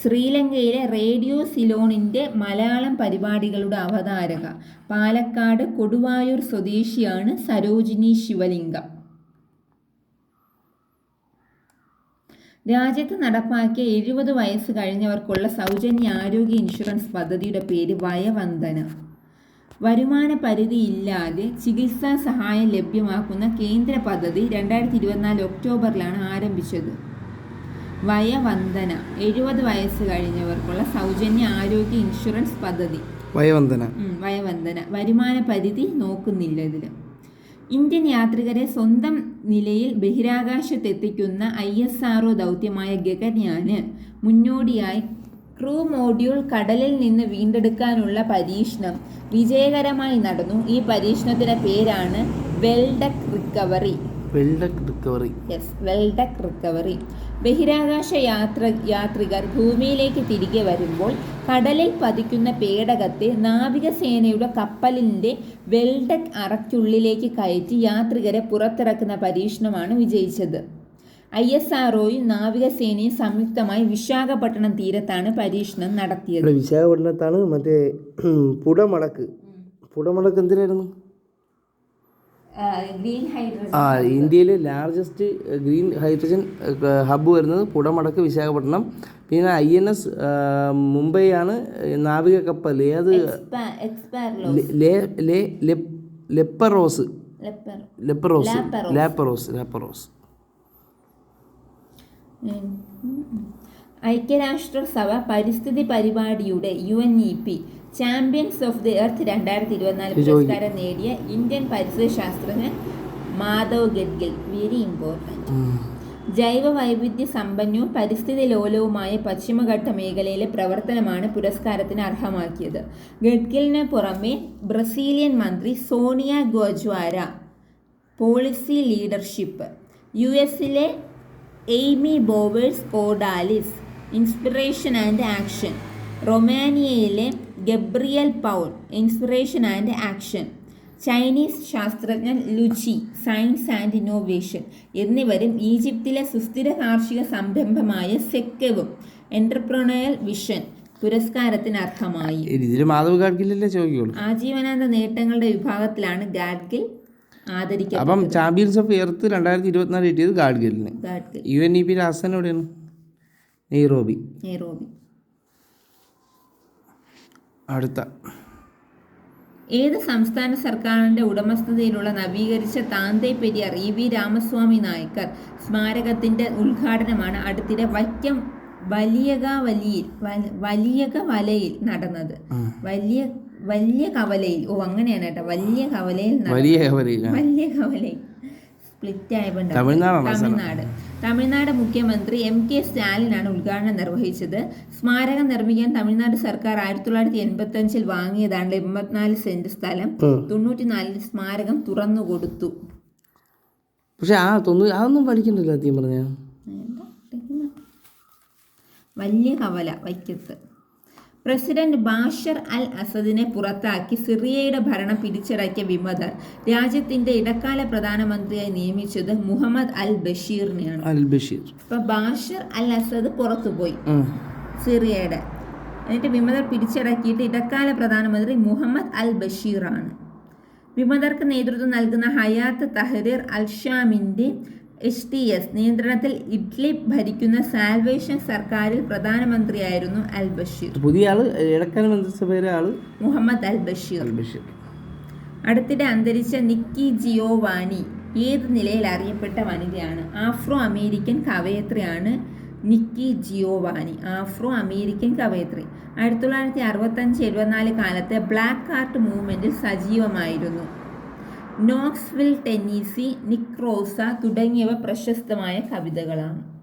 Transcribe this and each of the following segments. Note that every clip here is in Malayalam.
ശ്രീലങ്കയിലെ റേഡിയോ സിലോണിന്റെ മലയാളം പരിപാടികളുടെ അവതാരക. പാലക്കാട് കൊടുവായൂർ സ്വദേശിയാണ് സരോജിനി ശിവലിംഗം. രാജ്യത്ത് നടപ്പാക്കിയ എഴുപത് വയസ്സ് കഴിഞ്ഞവർക്കുള്ള സൗജന്യ ആരോഗ്യ ഇൻഷുറൻസ് പദ്ധതിയുടെ പേര് വയവന്ദന വരുമാന പരിധി ഇല്ലാതെ ചികിത്സാ സഹായം ലഭ്യമാക്കുന്ന കേന്ദ്ര പദ്ധതി രണ്ടായിരത്തി ഇരുപത്തിനാല് ഒക്ടോബറിലാണ് ആരംഭിച്ചത്. വയവന്ദന. എഴുപത് വയസ്സ് കഴിഞ്ഞവർക്കുള്ള സൗജന്യ ആരോഗ്യ ഇൻഷുറൻസ് പദ്ധതി. വയവന്ദന. വയവന്ദന. വരുമാന പരിധി നോക്കുന്നില്ല ഇതിൽ ഇന്ത്യൻ യാത്രികരെ സ്വന്തം നിലയിൽ ബഹിരാകാശത്തെത്തിക്കുന്ന ഐ എസ് ആർ ദൗത്യമായ ഗഗൻയാന് മുന്നോടിയായി ക്രൂ മോഡ്യൂൾ കടലിൽ നിന്ന് വീണ്ടെടുക്കാനുള്ള പരീക്ഷണം വിജയകരമായി നടന്നു. ഈ പരീക്ഷണത്തിന്റെ പേരാണ് well deck recovery. Well deck recovery. Yes well deck recovery. ബഹിരാകാശ യാത്ര യാത്രികർ ഭൂമിയിലേക്ക് തിരികെ വരുമ്പോൾ കടലിൽ പതിക്കുന്ന പേടകത്തെ നാവികസേനയുടെ കപ്പലിന്റെ വെൽഡക് അറയ്ക്കുള്ളിലേക്ക് കയറ്റി യാത്രികരെ പുറത്തിറക്കുന്ന പരീക്ഷണമാണ് വിജയിച്ചത്. ഐ എസ് ആർഒയും നാവികസേനയും സംയുക്തമായി വിശാഖപട്ടണം തീരത്താണ് പരീക്ഷണം നടത്തിയത്. വിശാഖപട്ടണത്താണ് മറ്റേ പുടമടക്ക്. പുടമടക്ക് എന്തിനായിരുന്നു? Green hydrogen. ആ ഇന്ത്യയിലെ ലാർജസ്റ്റ് ഗ്രീൻ ഹൈഡ്രജൻ ഹബ്ബ് വരുന്നത് പുടമടക്ക് വിശാഖപട്ടണം. പിന്നെ ഐ എൻ എസ് മുംബൈ ആണ് നാവിക കപ്പൽ. ഏത്? ലെപ്പറോസ്. ലെപ്പറോസ്. ലാപ്പറോസ്. ലാപ്പറോസ്. ഐക്യരാഷ്ട്രസഭ പരിസ്ഥിതി പരിപാടിയുടെ U N E P Champions of the Earth രണ്ടായിരത്തി ഇരുപത്തിനാല് പുരസ്കാരം നേടിയ ഇന്ത്യൻ പരിസ്ഥിതി ശാസ്ത്രജ്ഞൻ മാധവ് ഗഡ്ഗിൽ വെരി ഇമ്പോർട്ടന്റ്. ജൈവ വൈവിധ്യ സമ്പന്നവും പരിസ്ഥിതി ലോലവുമായ പശ്ചിമഘട്ട മേഖലയിലെ പ്രവർത്തനമാണ് പുരസ്കാരത്തിന് അർഹമാക്കിയത്. ഗഡ്ഗിലിന് പുറമെ ബ്രസീലിയൻ മന്ത്രി Sonia Guajajara policy leadership U എസിലെ എയ്മി ബോവേഴ്സ് ഓഡാലിസ് inspiration and action റൊമാനിയയിലെ Gabriel Paun inspiration and action Chinese ശാസ്ത്രജ്ഞൻ ലുചി സയൻസ് ആൻഡ് ഇന്നോവേഷൻ എന്നിവരും ഈജിപ്തിലെ സുസ്ഥിര കാർഷിക സംരംഭമായ സെക്കവും എന്റർപ്രണയൽ വിഷൻ പുരസ്കാരത്തിന് അർഹമായി. ഇതിൽ മാധവ് ഗാഡ്ഗിലല്ലേ ചോദിക്കുള്ളൂ? ആജീവനാന്ത നേട്ടങ്ങളുടെ വിഭാഗത്തിലാണ് ഗാഡ്ഗിൽ ആദരിക്കുന്നത് അപ്പം ചാമ്പ്യൻസ് ഓഫ് എർത്ത് രണ്ടായിരത്തി ഇരുപത്തിനാല് കിട്ടിയത് ഗാഡ്ഗിലിന്. യു എൻ ഇ പി ആസ്ഥാനം എവിടെയാണ്? നെയ്റോബി. നെയ്റോബി. അടുത്ത. ഏത് സംസ്ഥാന സർക്കാരിന്റെ ഉടമസ്ഥതയിലുള്ള നവീകരിച്ച താന്തേ പെരിയാർ ഇ വി രാമസ്വാമി നായക്കർ സ്മാരകത്തിന്റെ ഉദ്ഘാടനമാണ് അടുത്തിടെ വൈക്കം വലിയകവലിയിൽ വലിയ കവലയിൽ നടന്നത്. വലിയ വലിയ കവലയിൽ ഓ അങ്ങനെയാണ് കേട്ടോ. വലിയ കവലയിൽ വലിയ കവലയിൽ സ്പ്ലിറ്റ് ആയതുകൊണ്ട് തമിഴ്നാട്. തമിഴ്നാട് മുഖ്യമന്ത്രി എം കെ സ്റ്റാലിനാണ് ഉദ്ഘാടനം നിർവഹിച്ചത്. സ്മാരകം നിർമ്മിക്കാൻ തമിഴ്നാട് സർക്കാർ ആയിരത്തി തൊള്ളായിരത്തി എൺപത്തി അഞ്ചിൽ വാങ്ങിയതാണ് എൺപത്തിനാല് സെന്റ് സ്ഥലം. തൊണ്ണൂറ്റിനാലിൽ സ്മാരകം തുറന്നു കൊടുത്തു. പക്ഷെ ആ തൊണ്ണൂറ് അതൊന്നും പഠിക്കണ്ടല്ലോ സത്യം പറഞ്ഞ. വലിയ കവല വൈക്കത്ത്. പ്രസിഡന്റ് ബാഷർ അൽ അസദിനെ പുറത്താക്കി സിറിയയുടെ ഭരണം പിടിച്ചടക്കിയ വിമതർ രാജ്യത്തിന്റെ ഇടക്കാല പ്രധാനമന്ത്രിയായി നിയമിച്ചത് മുഹമ്മദ് അൽ ബഷീറിനെയാണ്. അൽ ബഷീർ. അപ്പൊ ബാഷർ അൽ അസദ് പുറത്തുപോയി സിറിയയുടെ. എന്നിട്ട് വിമതർ പിടിച്ചടക്കിയിട്ട് ഇടക്കാല പ്രധാനമന്ത്രി മുഹമ്മദ് അൽ ബഷീറാണ്. വിമതർക്ക് നേതൃത്വം നൽകുന്ന ഹയാത്ത് തഹരീർ അൽ ഷാമിന്റെ എച്ച് ടി എസ് നിയന്ത്രണത്തിൽ ഇഡ്ലി ഭരിക്കുന്ന സാൽവേഷൻ സർക്കാരിൽ പ്രധാനമന്ത്രിയായിരുന്നു അൽ ബഷീർ പുതിയ ആൾ ഇടക്കാല മന്ത്രിസഭയിലെ ആൾ. മുഹമ്മദ് അൽ ബഷീർ അൽ ബഷീർ അടുത്തിടെ അന്തരിച്ച നിക്കി ജിയോവാനി ഏത് നിലയിൽ അറിയപ്പെട്ട വനിതയാണ്? ആഫ്രോ അമേരിക്കൻ കവയത്രിയാണ് നിക്കി ജിയോവാനി. ആഫ്രോ അമേരിക്കൻ കവയത്രി. ആയിരത്തി തൊള്ളായിരത്തി അറുപത്തഞ്ച് എഴുപത്തിനാല് കാലത്ത് ബ്ലാക്ക് ആർട്ട് മൂവ്മെന്റിൽ സജീവമായിരുന്നു. നോക്സ്വിൽ ടെന്നീസി നിക്രോസ തുടങ്ങിയവ പ്രശസ്തമായ കവിതകളാണ്.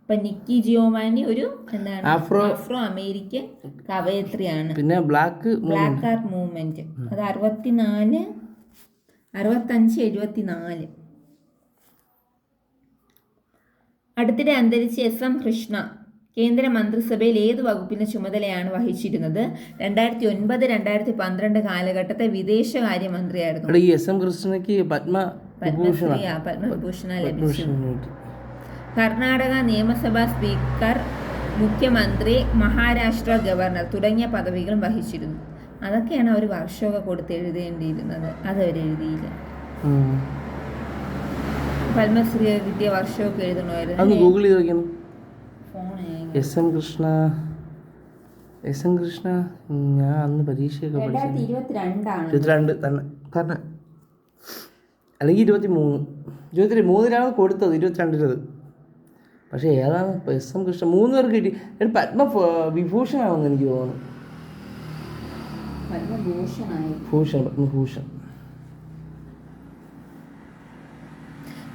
ഇപ്പൊ നിക്കി ജിയോമാനി ഒരു എന്താണ്? ആഫ്രോ- ആഫ്രോ അമേരിക്കൻ കവയത്രിയാണ്. പിന്നെ ബ്ലാക്ക് ബ്ലാക്ക് ആർട്ട് മൂവ്മെന്റ് അത് അറുപത്തിനാല് അറുപത്തഞ്ച് എഴുപത്തിനാല്. അടുത്തിടെ അന്തരിച്ച എസ് എം കൃഷ്ണ. കേന്ദ്ര മന്ത്രിസഭയിൽ ഏത് വകുപ്പിന്റെ ചുമതലയാണ് വഹിച്ചിരുന്നത്? രണ്ടായിരത്തി ഒൻപത് രണ്ടായിരത്തി പന്ത്രണ്ട് കാലഘട്ടത്തെ വിദേശകാര്യമന്ത്രിയായിരുന്നു. ഈ എസ് എം കൃഷ്ണയ്ക്ക് പത്മ പത്മശ്രീ പത്മഭൂഷണ ലഭിച്ചു കർണാടക നിയമസഭാ സ്പീക്കർ മുഖ്യമന്ത്രി മഹാരാഷ്ട്ര ഗവർണർ തുടങ്ങിയ പദവികളും വഹിച്ചിരുന്നു. അതൊക്കെയാണ് അവർ വർഷമൊക്കെ കൊടുത്ത് എഴുതേണ്ടിയിരുന്നത്. അത് അവർ എഴുതിയില്ല. പത്മശ്രീ കിട്ടിയ വർഷമൊക്കെ എഴുതണമായിരുന്നു ഗൂഗിൾ ചെയ്ത് S M Krishna S M Krishna ഞാൻ അന്ന് പരീക്ഷയൊക്കെ പഠിച്ചു ഇരുപത്തിരണ്ട് തന്നെ തന്നെ. അല്ലെങ്കിൽ ഇരുപത്തി മൂന്ന് ഇരുപത്തി മൂന്നിനാണ് കൊടുത്തത് ഇരുപത്തിരണ്ടിലത് പക്ഷേ ഏതാണ്? ഇപ്പോൾ എസ് എം കൃഷ്ണ മൂന്ന് പേർക്ക് കിട്ടി. ഒരു പത്മ വിഭൂഷണാണെന്ന് എനിക്ക് തോന്നുന്നു. ഭൂഷൺ. പത്മഭൂഷൺ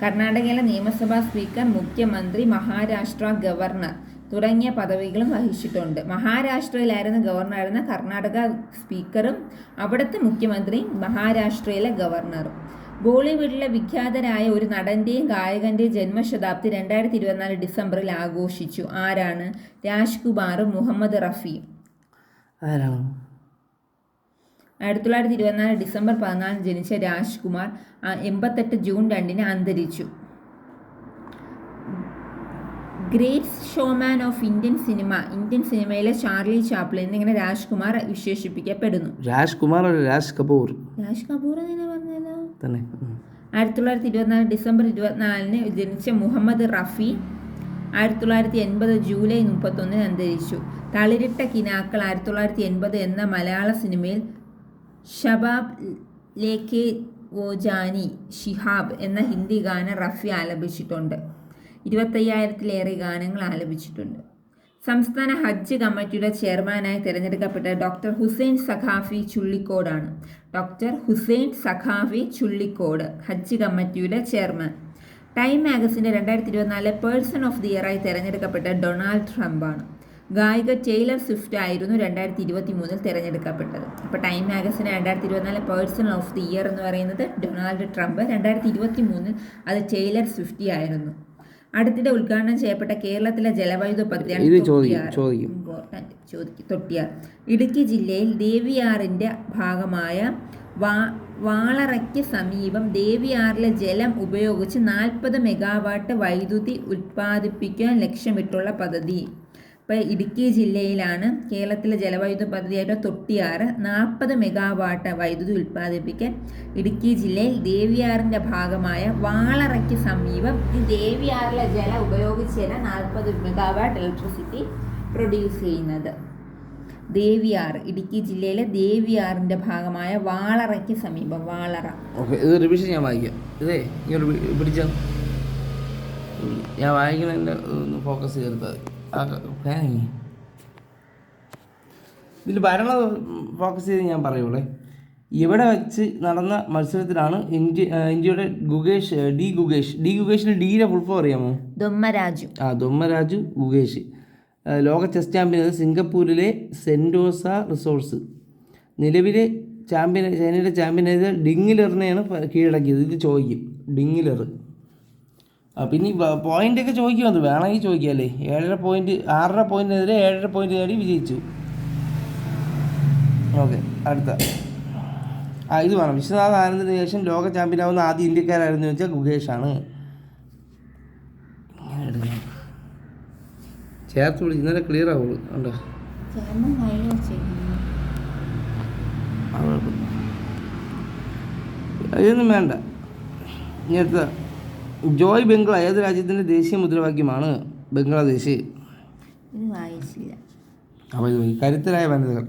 കർണാടകയിലെ നിയമസഭാ സ്പീക്കർ മുഖ്യമന്ത്രി മഹാരാഷ്ട്ര ഗവർണർ. തുടങ്ങിയ പദവികളും വഹിച്ചിട്ടുണ്ട്. മഹാരാഷ്ട്രയിലായിരുന്ന ഗവർണറായിരുന്ന കർണാടക സ്പീക്കറും അവിടുത്തെ മുഖ്യമന്ത്രിയും മഹാരാഷ്ട്രയിലെ ഗവർണറും. ബോളിവുഡിലെ വിഖ്യാതരായ ഒരു നടന്റെയും ഗായകന്റെയും ജന്മശതാബ്ദി രണ്ടായിരത്തി ഇരുപത്തിനാല് ഡിസംബറിൽ ആഘോഷിച്ചു. ആരാണ്? രാജ്കുമാറും മുഹമ്മദ് റഫിയും. ആയിരത്തി തൊള്ളായിരത്തി ഇരുപത്തിനാല് ഡിസംബർ പതിനാലിന് ജനിച്ച രാജ്കുമാർ എൺപത്തെട്ട് ജൂൺ രണ്ടിന് അന്തരിച്ചു. Great showman of Indian cinema Indian സിനിമയിലെ ചാർലി ചാപ്ലിൻ എന്നിങ്ങനെ രാജ്കുമാർ വിശേഷിപ്പിക്കപ്പെടുന്നു. രാജ്കുമാർ രാജ് കപൂർ. രാജ് കപൂർ പറഞ്ഞല്ലോ. തന്നെ. ആയിരത്തി തൊള്ളായിരത്തി ഇരുപത്തിനാല് ഡിസംബർ ഇരുപത്തിനാലിന് ജനിച്ച മുഹമ്മദ് റഫി ആയിരത്തി തൊള്ളായിരത്തി എൺപത് ജൂലൈ മുപ്പത്തൊന്നിന് അന്തരിച്ചു. തളിരിട്ട കിനാക്കൾ ആയിരത്തി തൊള്ളായിരത്തി എൺപത് എന്ന മലയാള സിനിമയിൽ ഷബാബ് ലേക്കെ ഓജാനി ഷിഹാബ് എന്ന ഹിന്ദി ഗാനം റഫി ആലപിച്ചിട്ടുണ്ട്. ഇരുപത്തയ്യായിരത്തിലേറെ ഗാനങ്ങൾ ആലപിച്ചിട്ടുണ്ട്. സംസ്ഥാന ഹജ്ജ് കമ്മിറ്റിയുടെ ചെയർമാനായി തിരഞ്ഞെടുക്കപ്പെട്ട ഡോക്ടർ ഹുസൈൻ സഖാഫി ചുള്ളിക്കോടാണ്. ഡോക്ടർ ഹുസൈൻ സഖാഫി ചുള്ളിക്കോട് ഹജ്ജ് കമ്മിറ്റിയുടെ ചെയർമാൻ. ടൈം മാഗസിന്റെ രണ്ടായിരത്തി ഇരുപത്തിനാല് പേഴ്സൺ ഓഫ് ദി ഇയറായി തിരഞ്ഞെടുക്കപ്പെട്ട ഡൊണാൾഡ് ട്രംപാണ്. ഗായിക ടൈലർ സ്വിഫ്റ്റ് ആയിരുന്നു രണ്ടായിരത്തി ഇരുപത്തി മൂന്നിൽ തിരഞ്ഞെടുക്കപ്പെട്ടത്. അപ്പോൾ ടൈം മാഗസിന് രണ്ടായിരത്തി ഇരുപത്തിനാല് പേഴ്സൺ ഓഫ് ദി ഇയർ എന്ന് പറയുന്നത് ഡൊണാൾഡ് ട്രംപ് രണ്ടായിരത്തി ഇരുപത്തി മൂന്നിൽ അത് ടൈലർ സ്വിഫ്റ്റി ആയിരുന്നു. അടുത്തിടെ ഉദ്ഘാടനം ചെയ്യപ്പെട്ട കേരളത്തിലെ ജലവൈദ്യുത പദ്ധതിയാണ് ചോദിക്കും. തൊട്ടിയാർ. ഇടുക്കി ജില്ലയിൽ ദേവിയാറിന്റെ ഭാഗമായ വാ വാളറയ്ക്ക് സമീപം ദേവിയാറിലെ ജലം ഉപയോഗിച്ച് നാൽപ്പത് മെഗാവാട്ട് വൈദ്യുതി ഉൽപ്പാദിപ്പിക്കാൻ ലക്ഷ്യമിട്ടുള്ള പദ്ധതി. ഇപ്പോൾ ഇടുക്കി ജില്ലയിലാണ് കേരളത്തിലെ ജലവൈദ്യുത പദ്ധതിയായിട്ട് തൊട്ടിയാറ് നാൽപ്പത് മെഗാവാട്ട് വൈദ്യുതി ഉൽപ്പാദിപ്പിക്കാൻ ഇടുക്കി ജില്ലയിൽ ദേവിയാറിന്റെ ഭാഗമായ വാളറയ്ക്ക് സമീപം ഈ ദേവിയാറിലെ ജലം ഉപയോഗിച്ചാണ് നാൽപ്പത് മെഗാവാട്ട് ഇലക്ട്രിസിറ്റി പ്രൊഡ്യൂസ് ചെയ്യുന്നത്. ദേവിയാർ ഇടുക്കി ജില്ലയിലെ ദേവിയാറിന്റെ ഭാഗമായ വാളറയ്ക്ക് സമീപം വാളറ. റിവിഷൻ ഞാൻ വായിക്കാം. ഇതേ ഞാൻ വായിക്കുന്നതിന്റെ ഫോക്കസ് ചെയ്തെടുത്താൽ ഇതിൽ ഭരണ ഫോക്കസ് ചെയ്ത് ഞാൻ പറയുള്ളേ. ഇവിടെ വെച്ച് നടന്ന മത്സരത്തിലാണ് ഇന്ത്യ ഇന്ത്യയുടെ ഗുഗേഷ് ഡി ഗുഗേഷ്. ഡി ഗുഗേഷിന് ഡിയുടെ ഫുൾ ഫോം അറിയാമോ? ദൊമ്മരാജു ആ ദൊമ്മരാജു ഗുഗേഷ്. ലോക ചെസ് ചാമ്പ്യൻ സിംഗപ്പൂരിലെ സെന്റോസ റിസോർട്സ് നിലവിലെ ചാമ്പ്യൻ ചൈനയുടെ ചാമ്പ്യൻ ആയത് ഡിങ്ങിലെറിനെയാണ് കീഴടക്കിയത്. ഇത് ചോദിക്കും. ഡിങ്ങിലർ. പിന്നെ പോയിന്റ് ഒക്കെ ചോദിക്കുമത് വേണമെങ്കിൽ ചോദിക്കാമല്ലേ ഏഴര പോയിന്റ് ആറര പോയിന്റിനെതിരെ ഏഴര പോയിന്റ് നേടി വിജയിച്ചു. ഓക്കെ അടുത്ത. ആ ഇത് വേണം. വിശ്വനാഥ് ആനന്ദിന് ശേഷം ലോക ചാമ്പ്യനാവുന്ന ആദ്യ ഇന്ത്യക്കാരായിരുന്നു വെച്ചാൽ ഗുഗേഷാണ് ഇങ്ങനെ എടുക്കണം. ചേർത്ത് വിളിച്ച് ഇന്നലെ ക്ലിയർ ആവുള്ളൂ. ഉണ്ടോ ഇതൊന്നും വേണ്ട. ഇനി അടുത്ത ജോയ് ബംഗ്ല ഏത് രാജ്യത്തിന്റെ ദേശീയ മുദ്രാവാക്യമാണ് ബംഗ്ലാദേശ്? അപ്പോൾ ഇത് കരുത്തരായ വനിതകൾ.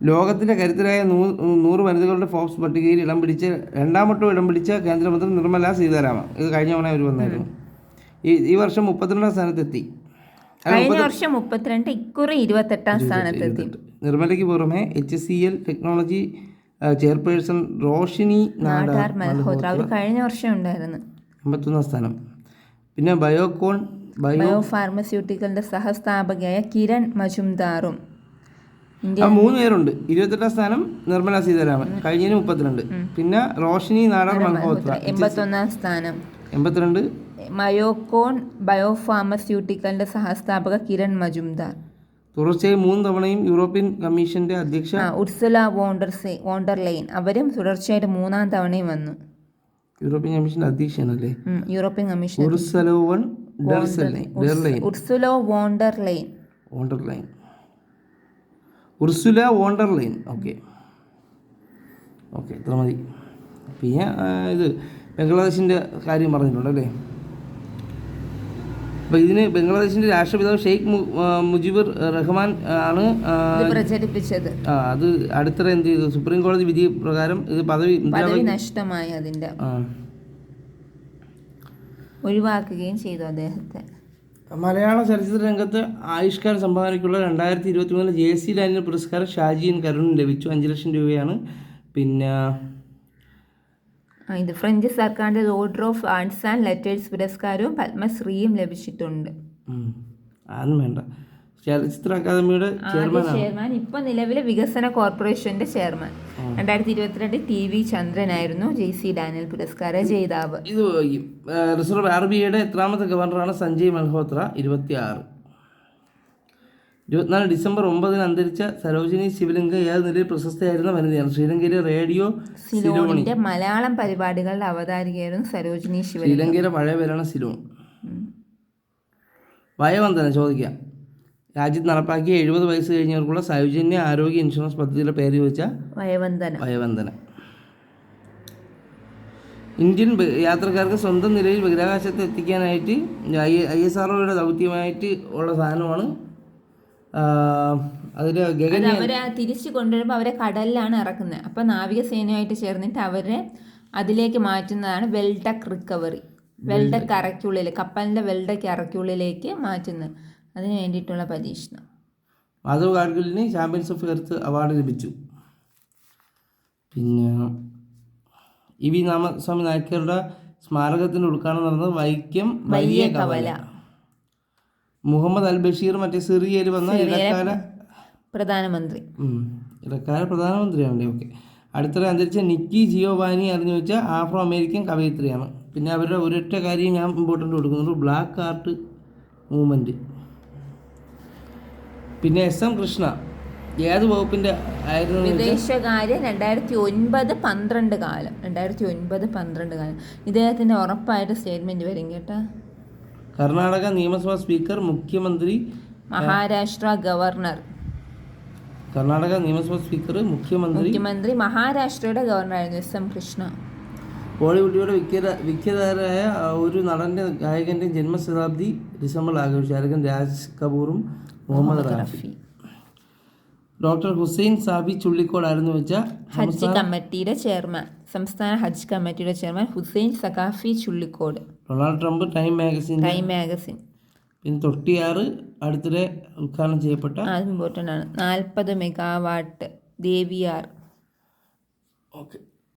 ലോകത്തിലെ കരുത്തരായ നൂറ് വനിതകളുടെ ഫോബ്സ് പട്ടികയിൽ ഇടം പിടിച്ച രണ്ടാമട്ടോ ഇടം പിടിച്ച കേന്ദ്രമന്ത്രി നിർമ്മല സീതാരാമൻ. ഇത് കഴിഞ്ഞ തവണ അവർ വന്നായിരുന്നു. ഈ ഈ വർഷം മുപ്പത്തിരണ്ടാം സ്ഥാനത്തെത്തി. കഴിഞ്ഞ വർഷം മുപ്പത്തിരണ്ട് ഇക്കുറി ഇരുപത്തെട്ടാം സ്ഥാനത്തെത്തി. നിർമ്മലയ്ക്ക് പുറമെ H C L technology chairperson Roshni Nadar Malhotra. അവർ കഴിഞ്ഞ വർഷം ഉണ്ടായിരുന്നു. അമ്പത്തൊന്നാം സ്ഥാനം. പിന്നെ ബയോകോൺ ബയോ ഫാർമസ്യൂട്ടിക്കലിന്റെ സഹസ്ഥാപകയായ കിരൺ മജുംദാറും മൂന്ന് പേരുണ്ട്. ഇരുപത്തെട്ടാം സ്ഥാനം നിർമ്മല സീതാരാമൻ. കഴിഞ്ഞതിന് മുപ്പത്തിരണ്ട്. പിന്നെ റോഷിനി നാടാർ മൽഹോത്ര. എൺപത്തൊന്നാം സ്ഥാനം. എൺപത്തിരണ്ട്. മയോകോൺ ബയോ ഫാർമസ്യൂട്ടിക്കലിന്റെ സഹസ്ഥാപക കിരൺ മജുംദാർ. തുടർച്ചയായി മൂന്ന് തവണയും യൂറോപ്യൻ കമ്മീഷന്റെ അധ്യക്ഷ ഉർസുല വോണ്ടർസെ വോണ്ടർലൈൻ. അവരും തുടർച്ചയായിട്ട് മൂന്നാം തവണയും വന്നു. യൂറോപ്യൻ കമ്മീഷന്റെ അധ്യക്ഷനല്ലേ European Commission Ursula von der Leyen. Ursula von der Leyen. Von der Leyen. Ursula von der Leyen. Okay. Okay ഇത്ര മതി. പിന്നെ ഇത് ബംഗ്ലാദേശിന്റെ കാര്യം പറഞ്ഞിട്ടുണ്ട് അല്ലേ അപ്പോൾ ഇതിന് ബംഗ്ലാദേശിന്റെ രാഷ്ട്രപിതാവ് ഷെയ്ഖ് മുജീബുർ റഹ്മാൻ ആണ് പ്രചരിപ്പിച്ചത്. ആ, അത് അടുത്തിടെ എന്ത് ചെയ്തു? സുപ്രീം കോടതി വിധി പ്രകാരം ഇത് പദവി പദവി നഷ്ടമായി അതിന്റെ. ആ. ഒഴിവാക്കുകയും ചെയ്തു അദ്ദേഹത്തെ. മലയാള ചലച്ചിത്ര രംഗത്ത് ആയുഷ്കാർ സംഭാവനയ്ക്കുള്ള രണ്ടായിരത്തി ഇരുപത്തി മൂന്നിൽ ജെ സി ഡാനിയൽ പുരസ്കാരം ഷാജിയൻ കരുണിന് ലഭിച്ചു. അഞ്ച് ലക്ഷം രൂപയാണ്. പിന്നെ ഇത് ഫ്രഞ്ച് സർക്കാരിന്റെ Order of Arts and Letters പുരസ്കാരവും പത്മശ്രീയും ലഭിച്ചിട്ടുണ്ട്. ഉം, അതൊന്നും വേണ്ട. ചലച്ചിത്ര അക്കാദമിയുടെ ചെയർമാൻ ഇപ്പൊ നിലവിലെ വികസന കോർപ്പറേഷന്റെ ചെയർമാൻ. രണ്ടായിരത്തി ഇരുപത്തിരണ്ട് ടി വി ചന്ദ്രനായിരുന്നു ജെ സി ഡാനിയൽ പുരസ്കാര ജേതാവ്. ഇത് റിസർവ് ആർ ബി ഐയുടെ എത്രാമത്തെ ഗവർണറാണ് സഞ്ജയ് മൽഹോത്ര ഇരുപത്തി ആറ് ഇരുപത്തിനാല് ഡിസംബർ ഒമ്പതിന് അന്തരിച്ച സരോജിനി ശിവലിംഗ ഏത് നിലയിൽ പ്രശസ്തയായിരുന്ന വനിതയാണ്? ശ്രീലങ്കയിലെ റേഡിയോ സിലോണിന്റെ മലയാളം പരിപാടികളുടെ അവതാരികയായിരുന്നു സരോജിനി ശിവലിംഗ. ശ്രീലങ്കയിലെ പഴയ പേരാണ് സിലോൺ. വയവന്തന ചോദിക്കാം. രാജ്യത്ത് നടപ്പാക്കിയ എഴുപത് വയസ്സ് കഴിഞ്ഞവർക്കുള്ള സൗജന്യ ആരോഗ്യ ഇൻഷുറൻസ് പദ്ധതിയുടെ പേര് ചോദിച്ചാൽ വയവന്ദന വയവന്തന. ഇന്ത്യൻ യാത്രക്കാർക്ക് സ്വന്തം നിലയിൽ ബഹിരാകാശത്ത് എത്തിക്കാനായിട്ട് ഐ എസ് ആർ ദൗത്യമായിട്ട് ഉള്ള സാധനമാണ് അതിൽ ഗഗൻ അവരെ തിരിച്ചു കൊണ്ടുവരുമ്പോൾ അവരെ കടലിലാണ് ഇറക്കുന്നത്. അപ്പൊ നാവികസേനയായിട്ട് ചേർന്നിട്ട് അവരെ അതിലേക്ക് മാറ്റുന്നതാണ് വെൽഡക് റിക്കവറി. വെൽഡക് അറയ്ക്കുള്ളിൽ കപ്പലിന്റെ വെൽഡക് അറയ്ക്കുള്ളിലേക്ക് മാറ്റുന്നത്. അതിന് വേണ്ടിയിട്ടുള്ള പരീക്ഷണം. മാധവ് ഗാഡ്ഗിലിന് ചാമ്പ്യൻസ് ഓഫ് എർത്ത് അവാർഡ് ലഭിച്ചു. പിന്നെ ഇ വി രാമസ്വാമി നായ്ക്കരുടെ സ്മാരകത്തിന്റെ ഉദ്ഘാടനം നടന്നത് വൈക്കം വലിയ കവല. മുഹമ്മദ് അൽ ബഷീർ മറ്റേ സിറിയയിൽ വന്ന ഇടക്കാല പ്രധാനമന്ത്രി. ഇടക്കാല പ്രധാനമന്ത്രിയാണ് ഓക്കെ. അടുത്തിടെ അന്തരിച്ച നിക്കി ജിയോവാനി അറിഞ്ഞു വെച്ചാൽ ആഫ്രോ അമേരിക്കൻ കവയിത്രിയാണ്. പിന്നെ അവരുടെ ഒരൊറ്റ കാര്യം ഞാൻ ഇമ്പോർട്ടന്റ് കൊടുക്കുന്നുള്ളൂ ബ്ലാക്ക് ആർട്ട് മൂവ്മെന്റ് പിന്നെ എസ് എം കൃഷ്ണ ഏത് വകുപ്പിന്റെ ആയിരുന്നു എന്ന് വിദേശകാര്യ രണ്ടായിരത്തി ഒൻപത് പന്ത്രണ്ട് കാലം. രണ്ടായിരത്തി ഒൻപത് പന്ത്രണ്ട് കാലം. ഇദ്ദേഹത്തിന്റെ ഉറപ്പായിട്ട് സ്റ്റേറ്റ്മെന്റ് വരും കേട്ടോ. കർണാടക നിയമസഭാ സ്പീക്കർ മുഖ്യമന്ത്രി മഹാരാഷ്ട്ര ഗവർണർ. കർണാടക നിയമസഭാ സ്പീക്കർ മുഖ്യമന്ത്രി മുഖ്യമന്ത്രി മഹാരാഷ്ട്രയുടെ ഗവർണറായിരുന്നു എസ് എം കൃഷ്ണ. ബോളിവുഡിയുടെ വിഖ്യാത വിഖ്യാതരായ ഒരു നടന്റെ ഗായകന്റെ ജന്മശതാബ്ദി ഡിസംബറിൽ ആഘോഷിച്ചു. ആരകൻ രാജ് കപൂറും മുഹമ്മദ് റാഫി. റഫി. ഡോക്ടർ ഹുസൈൻ സാബി ചുള്ളിക്കോടായിരുന്നു വെച്ച ഹജ്ജ് കമ്മിറ്റിയുടെ ചെയർമാൻ സംസ്ഥാന ഹജ്ജ് കമ്മിറ്റിയുടെ chairman Hussain Saqafi Chullikode. Donald Trump Time magazine Time magazine. പിന്നെ തൊട്ടിയാറ് അടുത്തിടെ ഉദ്ഘാടനം ചെയ്യപ്പെട്ട ഇമ്പോർട്ടന്റ് ആണ്. നാൽപ്പത് മെഗാവാട്ട് ദേവിയാർ. ഓക്കെ.